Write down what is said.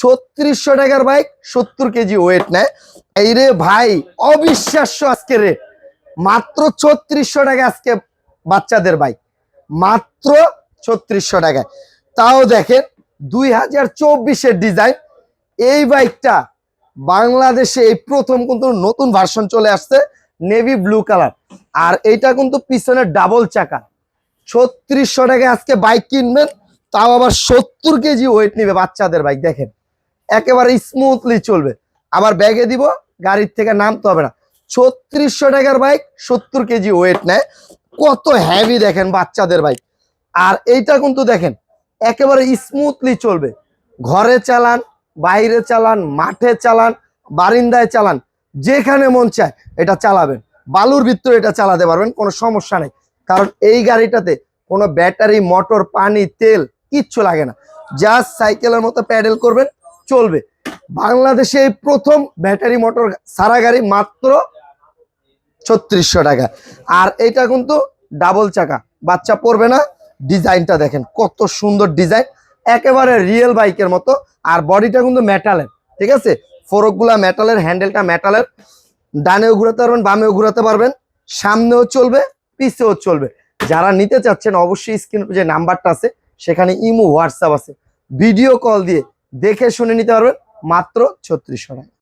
ছত্রিশশো টাকার বাইক সত্তর কেজি ওয়েট নেয়। এই রে ভাই, অবিশ্বাস্য আজকে রেট মাত্র ছত্রিশশো টাকা আজকে বাচ্চাদের বাইক মাত্র ছত্রিশশো টাকায়। তাও দেখেন, দুই হাজার চব্বিশের ডিজাইন এই বাইকটা বাংলাদেশে এই প্রথম কিন্তু নতুন ভার্সন চলে আসছে নেভি ব্লু কালার আর এইটা কিন্তু পিছনে ডাবল চাকা। ছত্রিশশো টাকায় আজকে বাইক কিনবেন, তাও আবার সত্তর কেজি ওয়েট নিবে বাচ্চাদের বাইক দেখেন। একেবারে স্মুথলি চলবে। আবার ব্যাগে দিব, গাড়ির থেকে নামতে হবে না। ছত্রিশশো টাকার বাইক সত্তর কেজি ওয়েট নেয়। কত হ্যাভি দেখেন বাচ্চাদের বাইক আর এইটা কিন্তু দেখেন, একেবারে স্মুথলি চলবে। ঘরে চালান, বাইরে চালান, মাঠে চালান, বারিন্দায় চালান, যেখানে মন চায় এটা চালাবেন। বালুর ভিতরে এটা চালাতে পারবেন, কোনো সমস্যা নেই। কারণ এই গাড়িটাতে কোনো ব্যাটারি মোটর পানি, তেল কিচ্ছু লাগে না। জাস্ট সাইকেলের মতো প্যাডেল করবেন চলবে। বাংলাদেশে এই প্রথম ব্যাটারি মোটর সারা গাড়ি মাত্র ছত্রিশশো টাকা। আর এটা কিন্তু ডাবল চাকা। বাচ্চা পড়বে না। ডিজাইনটা দেখেন, কত সুন্দর ডিজাইন। একেবারে রিয়েল বাইকের মতো। আর বডিটা কিন্তু মেটালের ঠিক আছে? ফোরকগুলা মেটালের হ্যান্ডেলটা মেটালের ডানেও ঘুরাতে পারবেন, বামেও ঘুরাতে পারবেন। সামনেও চলবে, পিছেও চলবে। যারা নিতে চাচ্ছেন, অবশ্যই স্ক্রিন যে নাম্বারটা আছে, সেখানে ইমো, হোয়াটসঅ্যাপ আছে। ভিডিও কল দিয়ে দেখে শুনে নিতে পারবেন মাত্র ছত্রিশশো টাকা